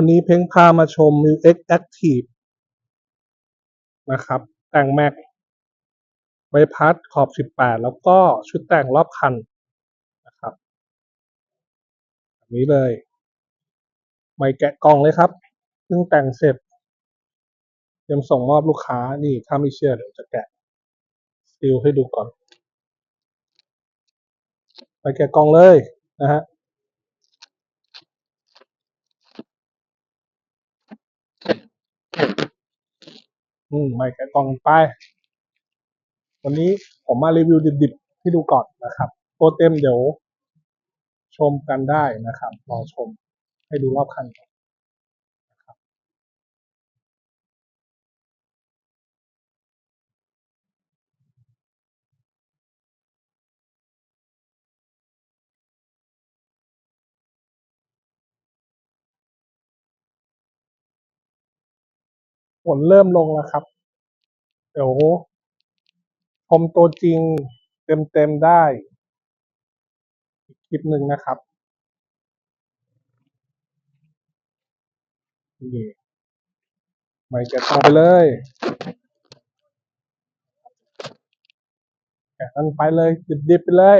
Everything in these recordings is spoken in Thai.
วันนี้เพ้งพามาชม m u X Active นะครับ แต่งแม็กใบพัดขอบ 18 แล้วก็ชุดแต่งรอบคันนะครับแบบนี้เลยไม่แกะกล่องเลยครับเพิ่งแต่งเสร็จเตรียมส่งมอบลูกค้านี่ถ้าไม่เชื่อเดี๋ยวจะแกะซิลให้ดูก่อน ไปแกะกล่องเลยนะฮะ อืมไม่แกะกล่องไป วันนี้ผมมารีวิวดิบๆให้ดูก่อนนะครับตัวเต็มเดี๋ยวชมกันได้นะครับรอชมให้ดูรอบคันก่อน นเริ่มลงแล้วครับ เดี๋ยวชมตัวจริงเต็มๆได้อีกคลิปหนึ่งนะครับนี่ไม่แกะกล่องไปเลยแกะกันไปเลยดิบๆไปเลย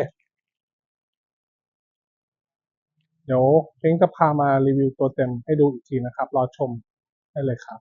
เดี๋ยวเพ้งจะพามารีวิวตัวเต็มให้ดูอีกทีนะครับ รอชมได้เลยครับ